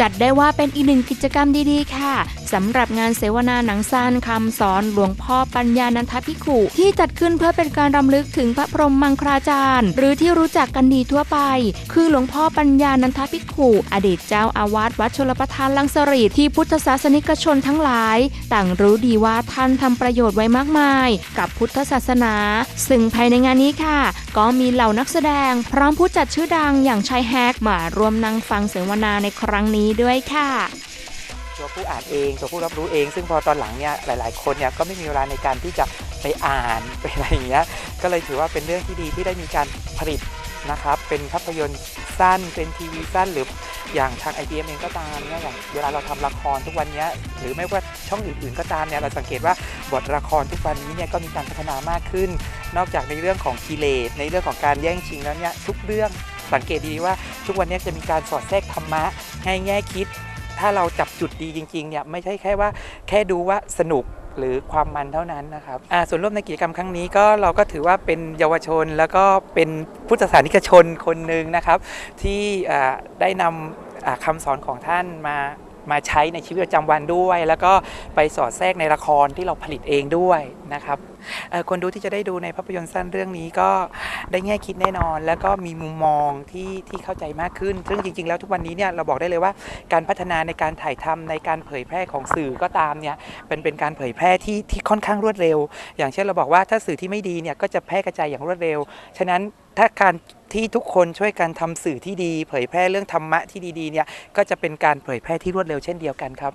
จัดได้ว่าเป็นอีกหนึ่งกิจกรรมดีๆ ค่ะสำหรับงานเสวนาหนังสั้นคำสอนหลวงพ่อปัญญานันทภิขุที่จัดขึ้นเพื่อเป็นการรำลึกถึงพระพรหมมังคลาจารย์ หรือที่รู้จักกันดีทั่วไป คือหลวงพ่อปัญญานันทภิขุอดีตเจ้าอาวาสวัดชลประทานลังสรีที่พุทธศาสนิกชนทั้งหลาย ต่างรู้ดีว่าท่านทำประโยชน์ไว้มากมาย กับพุทธศาสนา ซึ่งภายในงานนี้ค่ะ ก็มีเหล่านักแสดง พร้อมผู้จัดชื่อดังอย่างชายแฮกมาร่วมนั่งฟังเสวนาในครั้งนี้ด้วยค่ะตัวผู้อ่านเองตัวผู้รับรู้เอง ซึ่งพอตอนหลังเนี่ยหลาย ๆ คนเนี่ยก็ไม่มีเวลาในการที่จะไปอ่านไปอะไรอย่างเงี้ยก็เลยถือว่าเป็นเรื่องที่ดีที่ได้มีการผลิตนะครับเป็นภาพยนตร์สั้นเป็นทีวีสั้นหรืออย่างทาง IBM เองก็ตามเนี่ยอย่างเวลาเราทำละครทุกวันนี้หรือไม่ว่าช่องอื่นๆก็ตามเนี่ยเราสังเกตว่าบทละครทุกวันนี้เนี่ยก็มีการพัฒนามากขึ้น นอกจากในเรื่องของกิเลสในเรื่องของการแย่งชิงแล้วเนี่ยทุกเรื่อง สังเกตดีว่าทุกวันนี้จะมีการสอดแทรกธรรมะให้แง่คิด ถ้าเราจับจุดดีจริงๆเนี่ยไม่ใช่แค่ว่าแค่ดูว่าสนุกหรือความมันเท่านั้นนะครับส่วนร่วมในกิจกรรมครั้งนี้ก็เราก็ถือว่าเป็นเยาวชน แล้วก็เป็นพุทธศาสนิกชนคนหนึ่งนะครับ ที่ได้นำอ่าคำสอนของท่านมามาใช้ในชีวิตประจำวันด้วย แล้วก็ไปสอดแทรกในละครที่เราผลิตเองด้วยนะครับ คนดูที่จะได้ดูในภาพยนตร์สั้นเรื่องนี้ก็ได้แง่คิดแน่นอน แล้วก็มีมุมมองที่ที่เข้าใจมากขึ้น ซึ่งจริง ๆ แล้วทุกวันนี้เนี่ยเราบอกได้เลยว่าการพัฒนาในการถ่ายทำในการเผยแพร่ของสื่อก็ตามเนี่ยเป็นเป็นการเผยแพร่ที่ที่ค่อนข้างรวดเร็ว อย่างเช่นเราบอกว่าถ้าสื่อที่ไม่ดีเนี่ยก็จะแพร่กระจายอย่างรวดเร็ว ฉะนั้นถ้าการที่ทุกคนช่วยกันทำสื่อที่ดี เผยแพร่เรื่องธรรมะที่ดีๆเนี่ยก็จะเป็นการเผยแพร่ที่รวดเร็วเช่นเดียวกันครับ